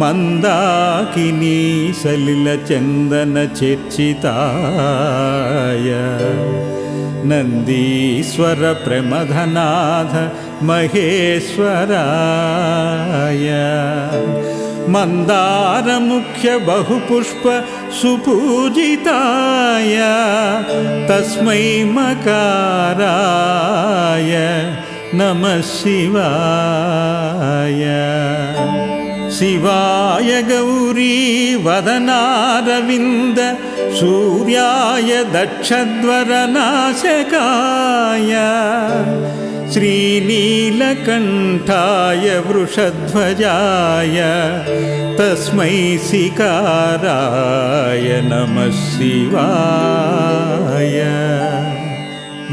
मन्दाकिनी सलिलचन्दनचर्चिताय नन्दीश्वरप्रमथनाथ महेश्वराय मन्दारमुख्यबहुपुष्प सुपूजिताय तस्मै मकाराय नमः शिवाय शिवाय गौरी वदनारविन्द सूर्याय दक्षध्वरनाशकाय श्रीनीलकण्ठाय वृषध्वजाय तस्मै सिकाराय नमः शिवाय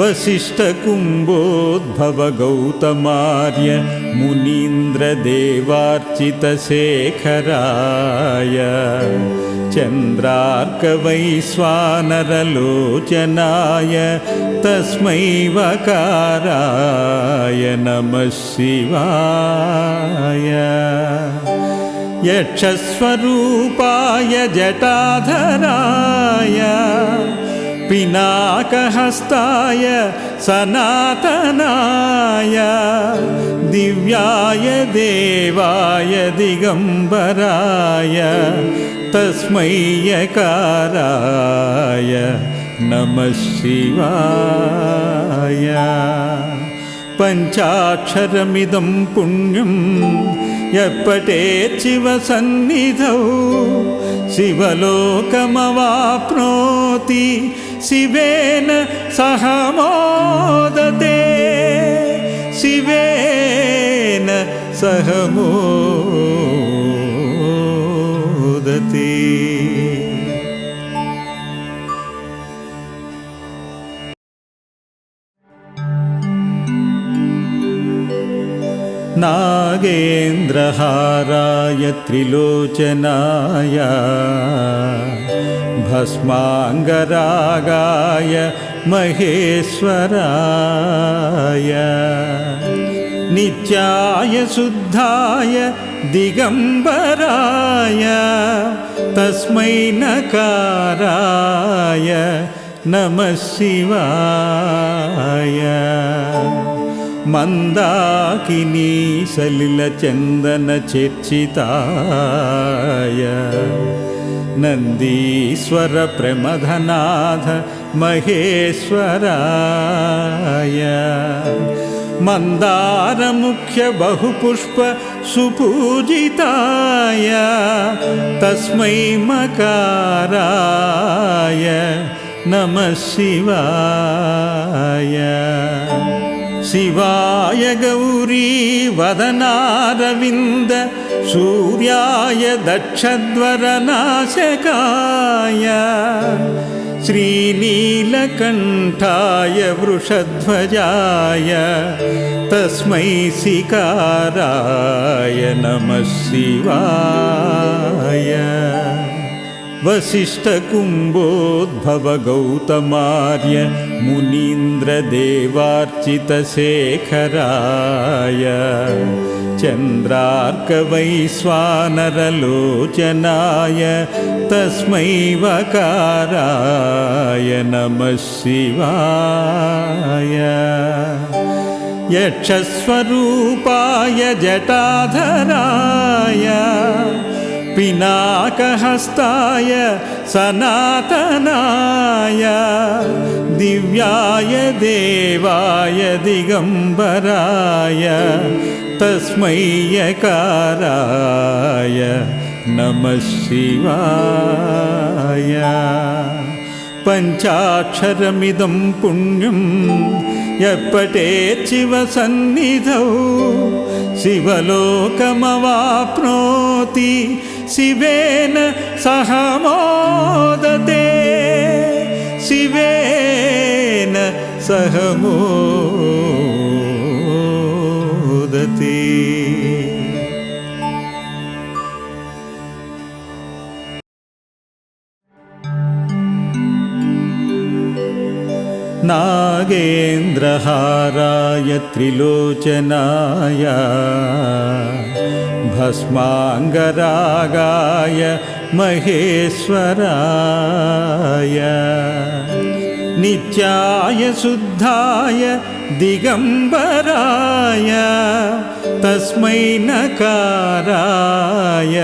वसिष्ठकुम्भोद्भवगौतमार्य मुनीन्द्रदेवार्चितशेखराय चन्द्रार्कवैश्वानरलोचनाय तस्मै वकाराय नमः शिवाय। यक्षस्वरूपाय जटाधराय पिनाकहस्ताय सनातनाय। दिव्याय देवाय दिगम्बराय। तस्मै यकाराय नमः शिवाय। पञ्चाक्षरमिदं पुण्यं यः शिवसन्निधौ। शिवलोकमवाप्नोति शिवेन सह मोदते। शिवेन सह मोदते। नागेन्द्रहाराय त्रिलोचनाय भस्माङ्गरागाय महेश्वराय। नित्याय शुद्धाय दिगम्बराय। तस्मै नकाराय नमः शिवाय। मन्दाकिनी सलिलचन्दनचर्चिताय नन्दीश्वरप्रमथनाथ महेश्वराय। मन्दारमुख्यबहुपुष्प सुपूजिताय तस्मै मकाराय नमः शिवाय। शिवाय गौरी वदनारविन्द सूर्याय दक्षध्वरनाशकाय श्रीनीलकण्ठाय वृषध्वजाय तस्मै सिकाराय नमः शिवाय वसिष्ठकुम्भोद्भवगौतमार्य मुनीन्द्रदेवार्चितशेखराय चन्द्रार्कवैश्वानरलोचनाय तस्मै वकाराय नमः शिवाय। यक्षस्वरूपाय जटाधराय पिनाकहस्ताय सनातनाय दिव्याय देवाय दिगम्बराय तस्मै यकाराय नमः शिवाय। पञ्चाक्षरमिदं पुण्यं यः शिवसन्निधौ शिवलोकमवाप्नोति शिवेन सह मोदते शिवेन सह मोदते नागेन्द्रहाराय त्रिलोचनाय भस्माङ्गरागाय महेश्वराय। नित्याय शुद्धाय दिगम्बराय। तस्मै नकाराय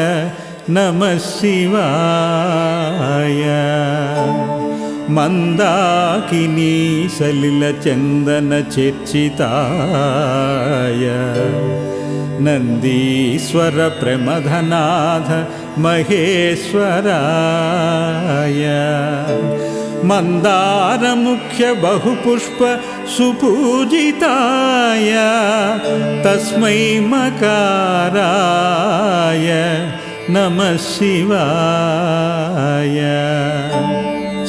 नमः शिवाय। मन्दाकिनी सलिलचन्दनचेर्चिताय नन्दीश्वरप्रमथनाथ महेश्वराय। मन्दारमुख्यबहुपुष्प सुपूजिताय तस्मै मकाराय नमः शिवाय।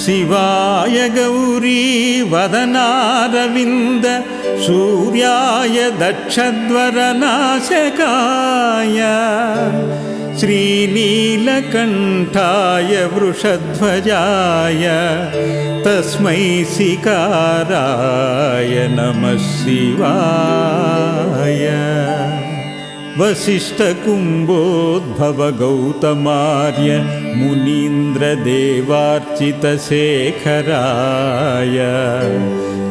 शिवाय गौरी वदनारविन्द सूर्याय दक्षध्वरनाशकाय श्रीनीलकण्ठाय वृषध्वजाय तस्मै सिकाराय नमः शिवाय। वसिष्ठकुम्भोद्भवगौतमार्य मुनीन्द्रदेवार्चितशेखराय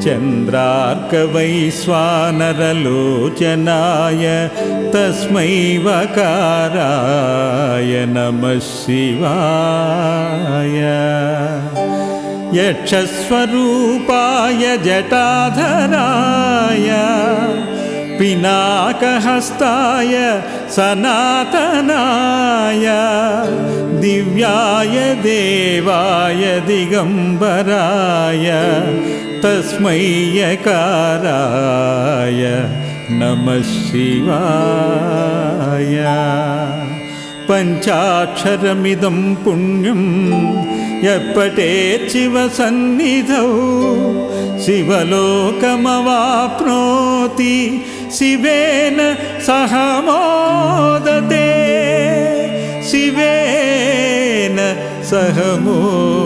चन्द्रार्कवैश्वानरलोचनाय तस्मै वकाराय नमः शिवाय। यक्षस्वरूपाय जटाधराय पिनाकहस्ताय सनातनाय दिव्याय देवाय दिगम्बराय तस्मै यकाराय नमः शिवाय। पञ्चाक्षरमिदं पुण्यं यः शिवसन्निधौ शिवलोकमवाप्नोति शिवेन सह मोदते शिवेन सह मोदते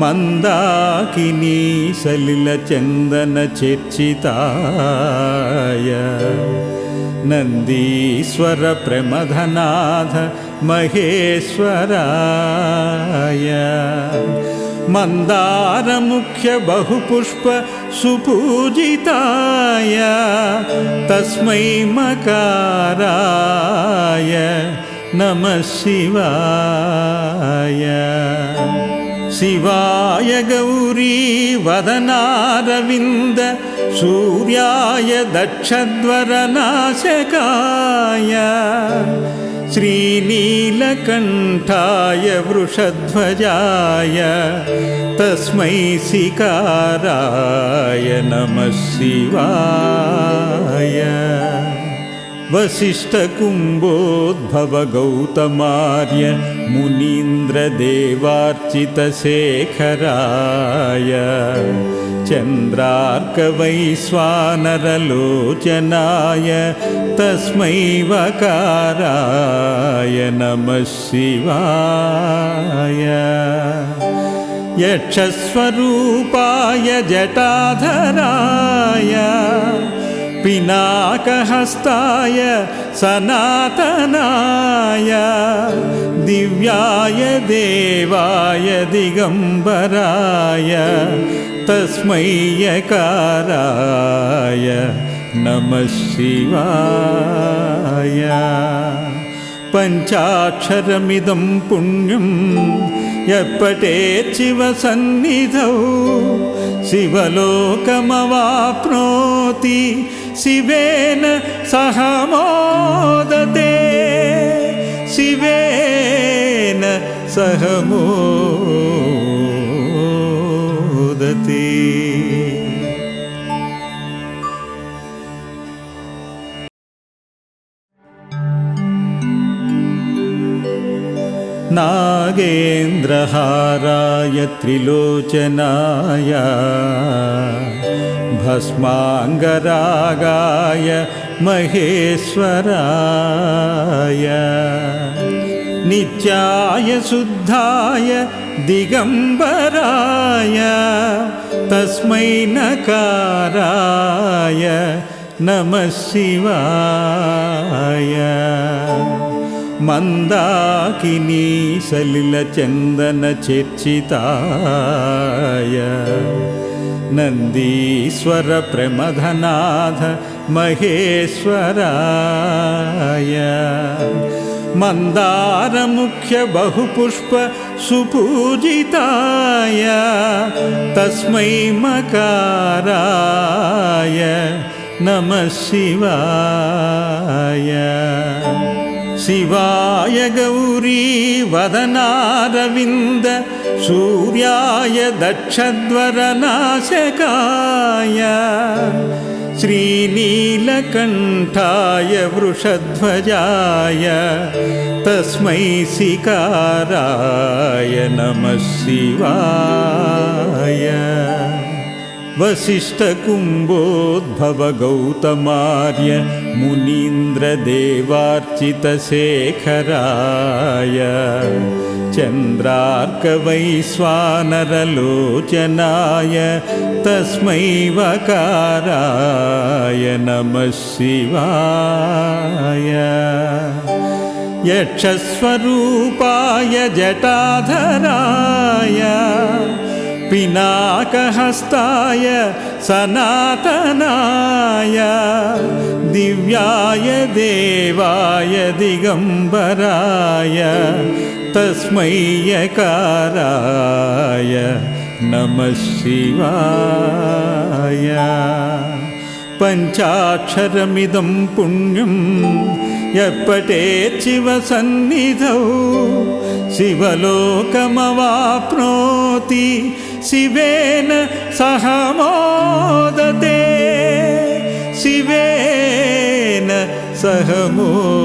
मन्दाकिनी सलिलचन्दनचेर्चिताय नन्दीश्वरप्रमथनाथ महेश्वराय मन्दारमुख्यबहुपुष्प सुपूजिताय तस्मै मकाराय नमः शिवाय शिवाय गौरी वदनारविन्द सूर्याय दक्षध्वरनाशकाय श्रीनीलकण्ठाय वृषध्वजाय तस्मै सिकाराय नमः शिवाय वसिष्ठकुम्भोद्भवगौतमार्य मुनीन्द्रदेवार्चितशेखराय चन्द्रार्कवैश्वानरलोचनाय तस्मै वकाराय नमः शिवाय। यक्षस्वरूपाय जटाधराय पिनाकहस्ताय सनातनाय। दिव्याय देवाय दिगम्बराय। तस्मै यकाराय नमः शिवाय। पञ्चाक्षरमिदं पुण्यं यः शिवसन्निधौ। शिवलोकमवाप्नोति शिवेन सह मोदते। शिवेन सह मोदते। नागेन्द्रहाराय त्रिलोचनाय भस्माङ्गरागाय महेश्वराय। नित्याय शुद्धाय दिगम्बराय तस्मै नकाराय नमः शिवाय। मन्दाकिनी सलिलचन्दनचेर्चिताय नन्दीश्वरप्रमथनाथ महेश्वराय। मन्दारमुख्यबहुपुष्प सुपूजिताय तस्मै मकाराय नमः शिवाय शिवाय गौरी वदनारविन्द सूर्याय दक्षध्वरनाशकाय श्रीनीलकण्ठाय वृषध्वजाय तस्मै सिकाराय नमः शिवाय वसिष्ठकुम्भोद्भवगौतमार्य मुनीन्द्रदेवार्चितशेखराय चन्द्रार्कवैश्वानरलोचनाय तस्मै वकाराय नमः शिवाय। यक्षस्वरूपाय जटाधराय पिनाकहस्ताय सनातनाय दिव्याय देवाय दिगम्बराय तस्मै यकाराय नमः शिवाय। पञ्चाक्षरमिदं पुण्यं यः शिवसन्निधौ शिवलोकमवाप्नोति शिवेन सह मोदते। शिवेन सह मोदते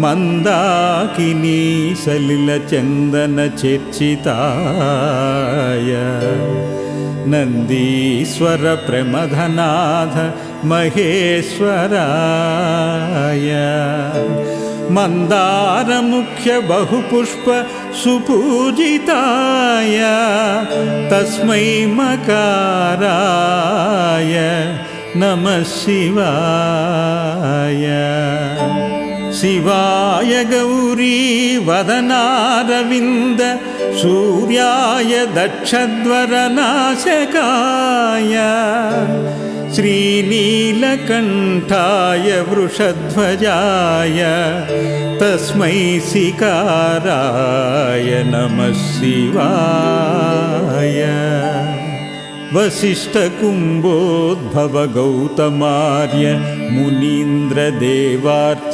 मन्दाकिनी सलिलचन्दनचेर्चिताय नन्दीश्वरप्रमथनाथ महेश्वराय मन्दारमुख्यबहुपुष्प सुपूजिताय तस्मै मकाराय नमः शिवाय शिवाय गौरी वदनारविन्द सूर्याय दक्षध्वरनाशकाय श्रीनीलकण्ठाय वृषध्वजाय तस्मै सिकाराय नमः शिवाय। वसिष्ठकुम्भोद्भव गौतमार्य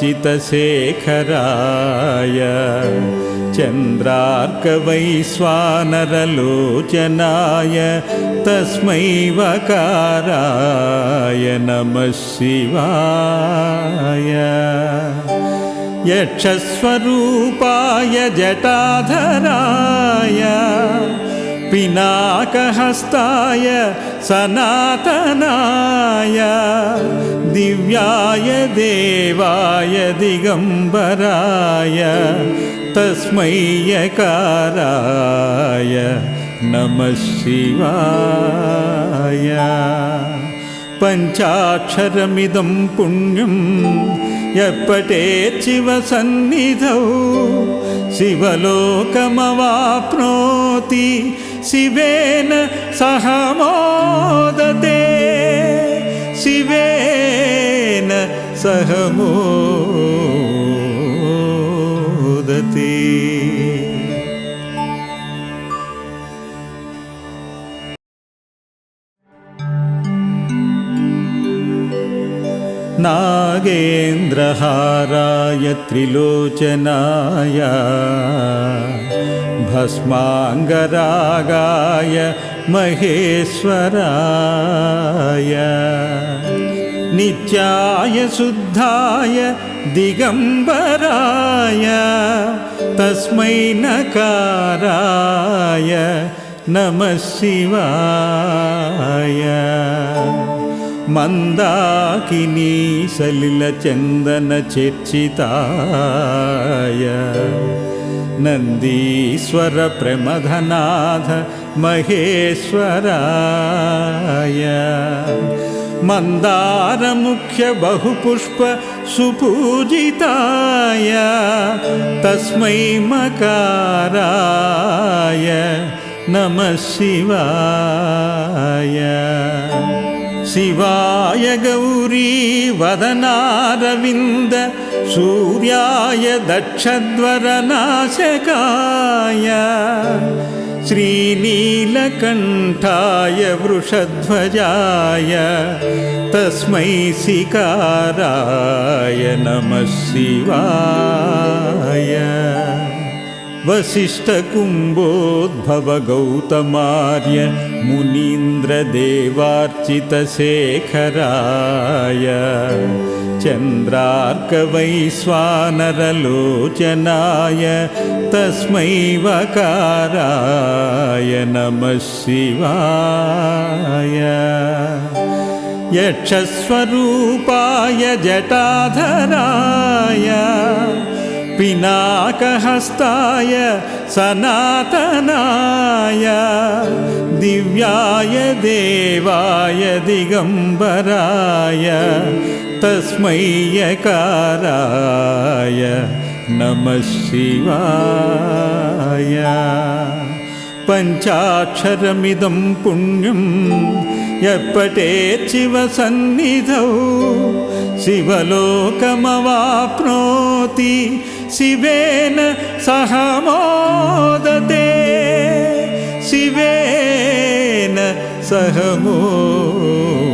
मुनीन्द्रदेवार्चितशेखराय चन्द्रार्कवैश्वानरलोचनाय तस्मै वकाराय नमः शिवाय। यक्षस्वरूपाय जटाधराय पिनाकहस्ताय सनातनाय दिव्याय देवाय दिगम्बराय तस्मै यकाराय नमः शिवाय। पञ्चाक्षरमिदं पुण्यं यः शिवसन्निधौ शिवलोकमवाप्नोति शिवेन सह मोदते शिवेन सह मोदते नागेन्द्रहाराय त्रिलोचनाय भस्माङ्गरागाय महेश्वराय। नित्याय शुद्धाय दिगम्बराय। तस्मै नकाराय नमः शिवाय। मन्दाकिनी सलिलचन्दनचेर्चिताय नन्दीश्वरप्रमथनाथ महेश्वराय। मन्दारमुख्यबहुपुष्प सुपूजिताय। तस्मै मकाराय नमः शिवाय शिवाय गौरी वदनारविन्द सूर्याय दक्षध्वरनाशकाय श्रीनीलकण्ठाय वृषध्वजाय तस्मै सिकाराय नमः शिवाय वसिष्ठकुम्भोद्भव गौतमार्य मुनीन्द्रदेवार्चितशेखराय चन्द्रार्कवैश्वानरलोचनाय तस्मै वकाराय नमः शिवाय। यक्षस्वरूपाय जटाधराय पिनाकहस्ताय सनातनाय दिव्याय देवाय दिगम्बराय तस्मै यकाराय नमः शिवाय। पञ्चाक्षरमिदं पुण्यं यः शिवलोकमवाप्नोति शिवेन सह मोदते। शिवेन सह मोदते